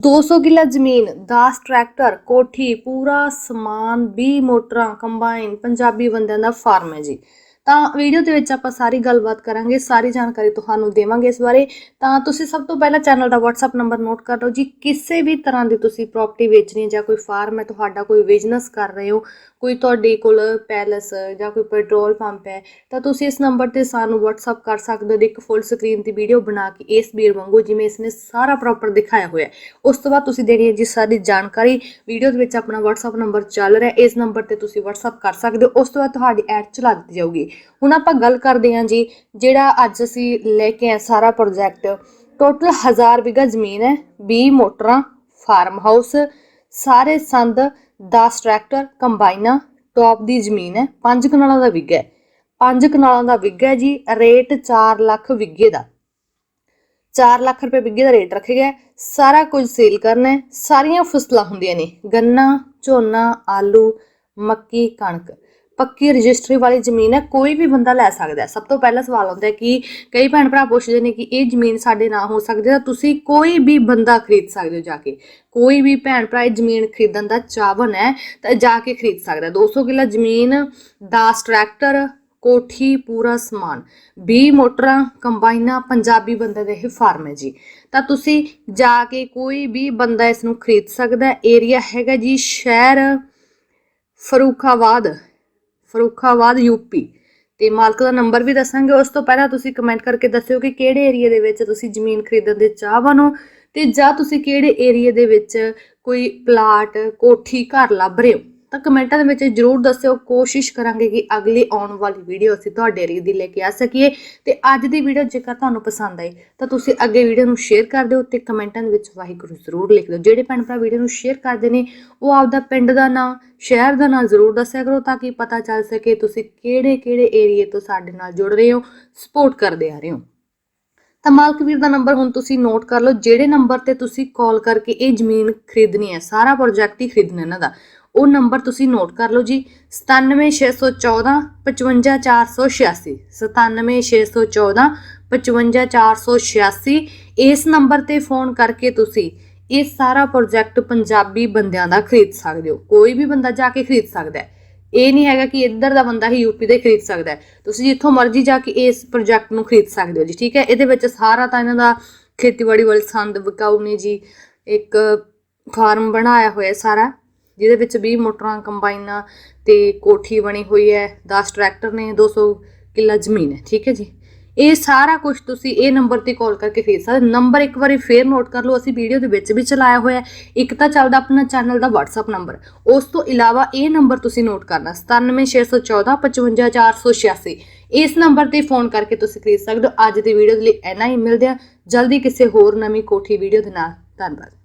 200 ਕਿੱਲਾ ਜ਼ਮੀਨ 10 ਟਰੈਕਟਰ, ਕੋਠੀ, ਪੂਰਾ ਸਮਾਨ 20 ਮੋਟਰਾਂ ਕੰਬਾਈਨ ਪੰਜਾਬੀ ਬੰਦਿਆਂ ਦਾ ਫਾਰਮ ਹੈ ਜੀ। ਤਾਂ ਵੀਡੀਓ ਦੇ ਵਿੱਚ ਆਪਾਂ ਸਾਰੀ ਗੱਲਬਾਤ ਕਰਾਂਗੇ, ਸਾਰੀ ਜਾਣਕਾਰੀ ਤੁਹਾਨੂੰ ਦੇਵਾਂਗੇ ਇਸ ਬਾਰੇ। ਤਾਂ ਤੁਸੀਂ ਸਭ ਤੋਂ ਪਹਿਲਾਂ ਚੈਨਲ ਦਾ WhatsApp ਨੰਬਰ ਨੋਟ ਕਰ ਲਓ ਜੀ। ਕਿਸੇ ਵੀ ਤਰ੍ਹਾਂ ਦੀ ਤੁਸੀਂ ਪ੍ਰਾਪਰਟੀ ਵੇਚਣੀ ਹੈ ਜਾਂ ਕੋਈ ਫਾਰਮ ਹੈ, ਤੁਹਾਡਾ ਕੋਈ ਬਿਜ਼ਨਸ ਕਰ ਰਹੇ ਹੋ, ਕੋਈ ਤੁਹਾਡੇ ਕੋਲ ਪੈਲਸ ਜਾਂ ਕੋਈ ਪੈਟਰੋਲ ਪੰਪ ਹੈ, ਤਾਂ ਤੁਸੀਂ ਇਸ ਨੰਬਰ ਤੇ ਸਾਨੂੰ WhatsApp ਕਰ ਸਕਦੇ ਹੋ ਇੱਕ ਫੁੱਲ ਸਕਰੀਨ ਦੀ ਵੀਡੀਓ ਬਣਾ ਕੇ ਇਸ ਵੀਰ ਵਾਂਗੂ ਜਿਵੇਂ ਇਸਨੇ ਸਾਰਾ ਪ੍ਰੋਪਰ ਦਿਖਾਇਆ ਹੋਇਆ ਉਸ ਤੋਂ ਬਾਅਦ ਤੁਸੀਂ ਦੇਣੀ ਹੈ ਜੀ ਸਾਰੀ ਜਾਣਕਾਰੀ। ਵੀਡੀਓ ਦੇ ਵਿੱਚ ਆਪਣਾ WhatsApp ਨੰਬਰ ਚੱਲ ਰਿਹਾ ਇਸ ਨੰਬਰ ਤੇ ਤੁਸੀਂ WhatsApp ਕਰ ਸਕਦੇ ਹੋ। ਉਸ ਤੋਂ ਬਾਅਦ ਤੁਹਾਡੀ ਐਡ ਚਲਾ ਦਿੱਤੀ ਜਾਊਗੀ। ਹੁਣ ਆਪਾਂ ਗੱਲ ਕਰਦੇ ਹਾਂ ਜੀ, ਜਿਹੜਾ ਅੱਜ ਅਸੀਂ ਲੈ ਕੇ ਆਏ ਸਾਰਾ ਪ੍ਰੋਜੈਕਟ ਟੋਟਲ 1000 ਵਿਗਾ ਜ਼ਮੀਨ ਹੈ 20 ਮੋਟਰਾਂ ਫਾਰਮ ਹਾਊਸ ਸਾਰੇ ਸੰਦ 10 ਟਰੈਕਟਰ ਕੰਬਾਈਨਾਂ ਟੌਪ ਦੀ ਜ਼ਮੀਨ ਹੈ 5 ਕਨਾਲਾਂ ਦਾ ਵਿਗਾ ਹੈ। 5 ਕਨਾਲਾਂ ਦਾ ਵਿਗਾ ਜੀ ਰੇਟ 4 ਲੱਖ ਵਿਗੇ ਦਾ। 4 ਲੱਖ ਰੁਪਏ ਬਿੱਗੇ ਦਾ ਰੇਟ ਰੱਖਿਆ ਗਿਆ ਸਾਰਾ ਕੁਝ ਸੇਲ ਕਰਨਾ ਹੈ, ਸਾਰੀਆਂ ਫਸਲਾਂ ਹੁੰਦੀਆਂ ਨੇ, ਗੰਨਾ, ਝੋਨਾ, ਆਲੂ, ਮੱਕੀ, ਕਣਕ। ਪੱਕੀ ਰਜਿਸਟਰੀ ਵਾਲੀ ਜ਼ਮੀਨ ਹੈ, ਕੋਈ ਵੀ ਬੰਦਾ ਲੈ ਸਕਦਾ ਹੈ। ਸਭ ਤੋਂ ਪਹਿਲਾ ਸਵਾਲ ਆਉਂਦਾ ਹੈ ਕਿ ਕਈ ਭੈਣ ਭਰਾ ਪੁੱਛਦੇ ਨੇ ਕਿ ਇਹ ਜ਼ਮੀਨ ਸਾਡੇ ਨਾਂ ਹੋ ਸਕਦੀ ਹੈ ਤਾਂ ਤੁਸੀਂ ਕੋਈ ਵੀ ਬੰਦਾ ਖਰੀਦ ਸਕਦੇ ਹੋ ਜਾ ਕੇ। ਕੋਈ ਵੀ ਭੈਣ ਭਰਾ ਇਹ ਜ਼ਮੀਨ ਖਰੀਦਣ ਦਾ ਚਾਹਵਨ ਹੈ ਤਾਂ ਜਾ ਕੇ ਖਰੀਦ ਸਕਦਾ ਹੈ। 200 ਕਿੱਲਾ ਜ਼ਮੀਨ 10 ਟਰੈਕਟਰ, ਕੋਠੀ, ਪੂਰਾ ਸਮਾਨ 20 ਮੋਟਰਾਂ, ਕੰਬਾਈਨਾਂ, ਪੰਜਾਬੀ ਬੰਦੇ ਦੇ ਇਹ ਫਾਰਮ ਹੈ ਜੀ। ਤਾਂ ਤੁਸੀਂ ਜਾ ਕੇ ਕੋਈ ਵੀ ਬੰਦਾ ਇਸ ਨੂੰ ਖਰੀਦ ਸਕਦਾ ਏਰੀਆ ਹੈਗਾ ਜੀ ਸ਼ਹਿਰ ਫਰੂਖਾਬਾਦ। ਫਰੂਖਾਬਾਦ ਯੂਪੀ ਤੇ ਮਾਲਕ ਦਾ ਨੰਬਰ ਵੀ ਦੱਸਾਂਗੇ। ਉਸ ਤੋਂ ਪਹਿਲਾਂ ਤੁਸੀਂ ਕਮੈਂਟ ਕਰਕੇ ਦੱਸਿਓ ਕਿ ਕਿਹੜੇ ਏਰੀਆ ਦੇ ਵਿੱਚ ਤੁਸੀਂ ਜ਼ਮੀਨ ਖਰੀਦਣ ਦੇ ਚਾਹਵਾਨ ਹੋ ਤੇ ਜਾਂ ਤੁਸੀਂ ਕਿਹੜੇ ਏਰੀਆ ਦੇ ਵਿੱਚ ਕੋਈ ਪਲਾਟ ਕੋਠੀ, ਘਰ ਲੱਭ ਰਹੇ ਹੋ। ਤਾਂ ਕਮੈਂਟਾਂ ਦੇ ਵਿੱਚ ਜਰੂਰ ਦੱਸਿਓ, ਕੋਸ਼ਿਸ਼ ਕਰਾਂਗੇ ਕਿ ਅਗਲੀ ਆਉਣ ਵਾਲੀ ਵੀਡੀਓ ਅਸੀਂ ਤੁਹਾਡੇ ਏਰੀਆ ਦੀ ਲੈ ਕੇ ਆ ਸਕੀਏ। ਤੇ ਅੱਜ ਦੀ ਵੀਡੀਓ ਜੇਕਰ ਤੁਹਾਨੂੰ ਪਸੰਦ ਆਈ, ਤਾਂ ਤੁਸੀਂ ਅੱਗੇ ਵੀਡੀਓ ਨੂੰ ਸ਼ੇਅਰ ਕਰ ਦਿਓ ਤੇ ਕਮੈਂਟਾਂ ਦੇ ਵਿੱਚ ਵਾਹਿਗੁਰੂ ਜ਼ਰੂਰ ਲਿਖ ਦਿਓ। ਜਿਹੜੇ ਭੈਣ ਭਰਾ ਵੀਡੀਓ ਨੂੰ ਸ਼ੇਅਰ ਕਰਦੇ ਨੇ, ਉਹ ਆਪਦਾ ਪਿੰਡ ਦਾ ਨਾਂ, ਸ਼ਹਿਰ ਦਾ ਨਾਂ ਜ਼ਰੂਰ ਦੱਸਿਆ ਕਰੋ ਤਾਂ ਕਿ ਪਤਾ ਚੱਲ ਸਕੇ ਤੁਸੀਂ ਕਿਹੜੇ ਕਿਹੜੇ ਏਰੀਏ ਤੋਂ ਸਾਡੇ ਨਾਲ ਜੁੜ ਰਹੇ ਹੋ ਸਪੋਰਟ ਕਰਦੇ ਆ ਰਹੇ ਹੋ। ਤਾਂ ਮਾਲਕ ਵੀਰ ਦਾ ਨੰਬਰ ਹੁਣ ਤੁਸੀਂ ਨੋਟ ਕਰ ਲਓ, ਜਿਹੜੇ ਨੰਬਰ ਤੇ ਤੁਸੀਂ ਕਾਲ ਕਰਕੇ ਇਹ ਜ਼ਮੀਨ ਖਰੀਦਣੀ ਹੈ, ਸਾਰਾ ਪ੍ਰੋਜੈਕਟ ਹੀ ਖਰੀਦਣਾ ਇਹਨਾਂ ਦਾ, ਉਹ ਨੰਬਰ ਤੁਸੀਂ ਨੋਟ ਕਰ ਲਓ ਜੀ 97614 55486 97614 55486 ਇਸ ਨੰਬਰ ਤੇ ਫੋਨ ਕਰਕੇ ਤੁਸੀਂ ਇਹ ਸਾਰਾ ਪ੍ਰੋਜੈਕਟ ਪੰਜਾਬੀ ਬੰਦਿਆਂ ਦਾ ਖਰੀਦ ਸਕਦੇ ਹੋ, ਕੋਈ ਵੀ ਬੰਦਾ ਜਾ ਕੇ ਖਰੀਦ ਸਕਦਾ ਹੈ। ਇਹ ਨਹੀਂ ਹੈਗਾ ਕਿ ਇੱਧਰ ਦਾ ਬੰਦਾ ਹੀ ਯੂਪੀ ਦੇ ਖਰੀਦ ਸਕਦਾ ਹੈ। ਤੁਸੀਂ ਜਿੱਥੋਂ ਮਰਜ਼ੀ ਜਾ ਕੇ ਇਸ ਪ੍ਰੋਜੈਕਟ ਨੂੰ ਖਰੀਦ ਸਕਦੇ ਹੋ ਜੀ, ਠੀਕ ਹੈ? ਇਹਦੇ ਵਿੱਚ ਸਾਰਾ ਤਾਂ ਇਹਨਾਂ ਦਾ ਖੇਤੀਬਾੜੀ ਵਾਲੇ ਸੰਦ ਵਿਕਾਊ ਨੇ ਜੀ, ਇੱਕ ਫਾਰਮ ਬਣਾਇਆ ਹੋਇਆ ਸਾਰਾ, ਜਿਹਦੇ ਵਿੱਚ 20 ਮੋਟਰਾਂ ਕੰਬਾਈਨਾਂ ਤੇ ਕੋਠੀ ਬਣੀ ਹੋਈ ਹੈ 10 ਟਰੈਕਟਰ ਨੇ 200 ਕਿੱਲਾ ਜ਼ਮੀਨ ਹੈ, ਠੀਕ ਹੈ ਜੀ? ਇਹ ਸਾਰਾ ਕੁਝ ਤੁਸੀਂ ਇਹ ਨੰਬਰ ਤੇ ਕਾਲ ਕਰਕੇ ਖਰੀਦ ਸਕਦੇ ਨੰਬਰ ਇੱਕ ਵਾਰੀ ਫੇਰ ਨੋਟ ਕਰ ਲਓ, ਅਸੀਂ ਵੀਡੀਓ ਦੇ ਵਿੱਚ ਵੀ ਚਲਾਇਆ ਹੋਇਆ ਇੱਕ ਤਾਂ ਚੱਲਦਾ ਆਪਣਾ ਚੈਨਲ ਦਾ WhatsApp ਨੰਬਰ ਉਸ ਤੋਂ ਇਲਾਵਾ ਇਹ ਨੰਬਰ ਤੁਸੀਂ ਨੋਟ ਕਰਨਾ 97614 55486 ਇਸ ਨੰਬਰ ਤੇ ਫੋਨ ਕਰਕੇ ਤੁਸੀਂ ਖਰੀਦ ਸਕਦੇ ਹੋ। ਅੱਜ ਦੀ ਵੀਡੀਓ ਦੇ ਲਈ ਇੰਨਾ ਹੀ। ਮਿਲਦੇ ਆ ਜਲਦੀ ਕਿਸੇ ਹੋਰ ਨਵੀਂ ਕੋਠੀ ਵੀਡੀਓ ਦੇ ਨਾਲ। ਧੰਨਵਾਦ।